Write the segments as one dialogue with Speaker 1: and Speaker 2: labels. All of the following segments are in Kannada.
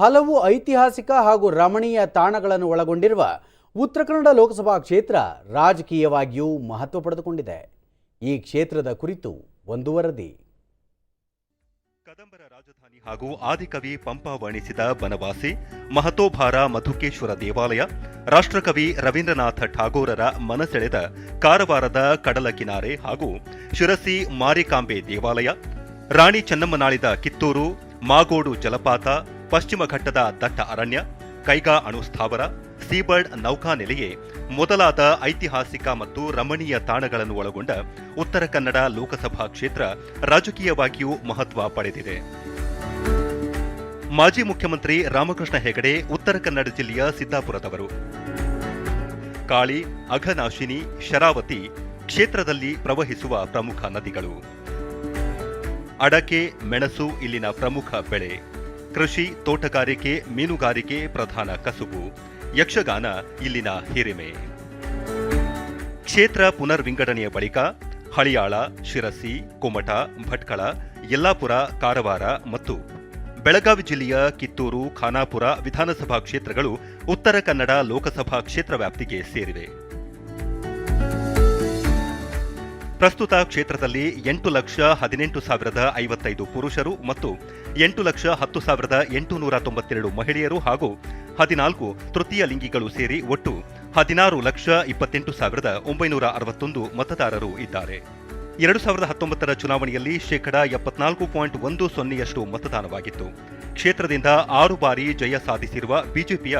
Speaker 1: ಹಲವು ಐತಿಹಾಸಿಕ ಹಾಗೂ ರಮಣೀಯ ತಾಣಗಳನ್ನು ಒಳಗೊಂಡಿರುವ ಉತ್ತರ ಕನ್ನಡ ಲೋಕಸಭಾ ಕ್ಷೇತ್ರ ರಾಜಕೀಯವಾಗಿಯೂ ಮಹತ್ವ ಪಡೆದುಕೊಂಡಿದೆ. ಈ ಕ್ಷೇತ್ರದ ಕುರಿತು ಒಂದು ವರದಿ.
Speaker 2: ಕದಂಬರ ರಾಜಧಾನಿ ಹಾಗೂ ಆದಿಕವಿ ಪಂಪ ವರ್ಣಿಸಿದ ಬನವಾಸಿ, ಮಹತೋಭಾರ ಮಧುಕೇಶ್ವರ ದೇವಾಲಯ, ರಾಷ್ಟ್ರಕವಿ ರವೀಂದ್ರನಾಥ ಠಾಗೋರರ ಮನಸೆಳೆದ ಕಾರವಾರದ ಕಡಲ ಕಿನಾರೆ ಹಾಗೂ ಶಿರಸಿ ಮಾರಿಕಾಂಬೆ ದೇವಾಲಯ, ರಾಣಿ ಚೆನ್ನಮ್ಮನಾಳಿದ ಕಿತ್ತೂರು, ಮಾಗೋಡು ಜಲಪಾತ ಪಶ್ಚಿಮ ಘಟ್ಟದ ದಟ್ಟ ಅರಣ್ಯ, ಕೈಗಾ ಅಣು ಸ್ಥಾವರ, ಸೀಬರ್ಡ್ ನೌಕಾನೆಲೆಯೇ ಮೊದಲಾದ ಐತಿಹಾಸಿಕ ಮತ್ತು ರಮಣೀಯ ತಾಣಗಳನ್ನು ಒಳಗೊಂಡ ಉತ್ತರ ಕನ್ನಡ ಲೋಕಸಭಾ ಕ್ಷೇತ್ರ ರಾಜಕೀಯವಾಗಿಯೂ ಮಹತ್ವ ಪಡೆದಿದೆ. ಮಾಜಿ ಮುಖ್ಯಮಂತ್ರಿ ರಾಮಕೃಷ್ಣ ಹೆಗಡೆ ಉತ್ತರ ಕನ್ನಡ ಜಿಲ್ಲೆಯ ಸಿದ್ದಾಪುರದವರು. ಕಾಳಿ, ಅಘನಾಶಿನಿ, ಶರಾವತಿ ಕ್ಷೇತ್ರದಲ್ಲಿ ಪ್ರವಹಿಸುವ ಪ್ರಮುಖ ನದಿಗಳು. ಅಡಕೆ, ಮೆಣಸು ಇಲ್ಲಿನ ಪ್ರಮುಖ ಬೆಳೆ. ಕೃಷಿ, ತೋಟಗಾರಿಕೆ, ಮೀನುಗಾರಿಕೆ ಪ್ರಧಾನ ಕಸುಬು. ಯಕ್ಷಗಾನ, ಇಲ್ಲಿನ ಹಿರಿಮೆ. ಕ್ಷೇತ್ರ ಪುನರ್ವಿಂಗಡಣೆಯ ಬಳಿಕ ಹಳಿಯಾಳ, ಶಿರಸಿ ಕುಮಟ ಭಟ್ಕಳ, ಯಲ್ಲಾಪುರ, ಕಾರವಾರ ಮತ್ತು ಬೆಳಗಾವಿ ಜಿಲ್ಲೆಯ ಕಿತ್ತೂರು, ಖಾನಾಪುರ ವಿಧಾನಸಭಾ ಕ್ಷೇತ್ರಗಳು ಉತ್ತರ ಕನ್ನಡ ಲೋಕಸಭಾ ಕ್ಷೇತ್ರ ವ್ಯಾಪ್ತಿಗೆ ಸೇರಿವೆ. ಪ್ರಸ್ತುತ ಕ್ಷೇತ್ರದಲ್ಲಿ ಎಂಟು ಲಕ್ಷ ಹದಿನೆಂಟು ಸಾವಿರದ ಐವತ್ತೈದು ಪುರುಷರು ಮತ್ತು ಎಂಟು ಲಕ್ಷ ಹತ್ತು ಸಾವಿರದ ಎಂಟುನೂರ ತೊಂಬತ್ತೆರಡು ಮಹಿಳೆಯರು ಹಾಗೂ ಹದಿನಾಲ್ಕು ತೃತೀಯ ಲಿಂಗಿಗಳು ಸೇರಿ ಒಟ್ಟು ಹದಿನಾರು ಲಕ್ಷ ಇಪ್ಪತ್ತೆಂಟು ಸಾವಿರದ ಒಂಬೈನೂರ ಅರವತ್ತೊಂದು ಮತದಾರರು ಇದ್ದಾರೆ. ಎರಡು ಸಾವಿರದ ಹತ್ತೊಂಬತ್ತರ ಚುನಾವಣೆಯಲ್ಲಿ ಶೇಕಡಾ ಎಪ್ಪತ್ನಾಲ್ಕು ಪಾಯಿಂಟ್ ಒಂದು ಸೊನ್ನೆಯಷ್ಟು ಮತದಾನವಾಗಿತ್ತು. ಕ್ಷೇತ್ರದಿಂದ ಆರು ಬಾರಿ ಜಯ ಸಾಧಿಸಿರುವ ಬಿಜೆಪಿಯ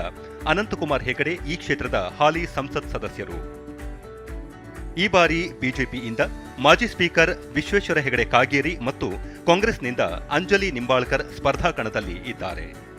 Speaker 2: ಅನಂತಕುಮಾರ್ ಹೆಗಡೆ ಈ ಕ್ಷೇತ್ರದ ಹಾಲಿ ಸಂಸತ್ ಸದಸ್ಯರು. ಈ ಬಾರಿ ಬಿಜೆಪಿಯಿಂದ ಮಾಜಿ ಸ್ಪೀಕರ್ ವಿಶ್ವೇಶ್ವರ ಹೆಗಡೆ ಕಾಗೇರಿ ಮತ್ತು ಕಾಂಗ್ರೆಸ್ನಿಂದ ಅಂಜಲಿ ನಿಂಬಾಳ್ಕರ್ ಸ್ಪರ್ಧಾ ಕಣದಲ್ಲಿ ಇದ್ದಾರೆ.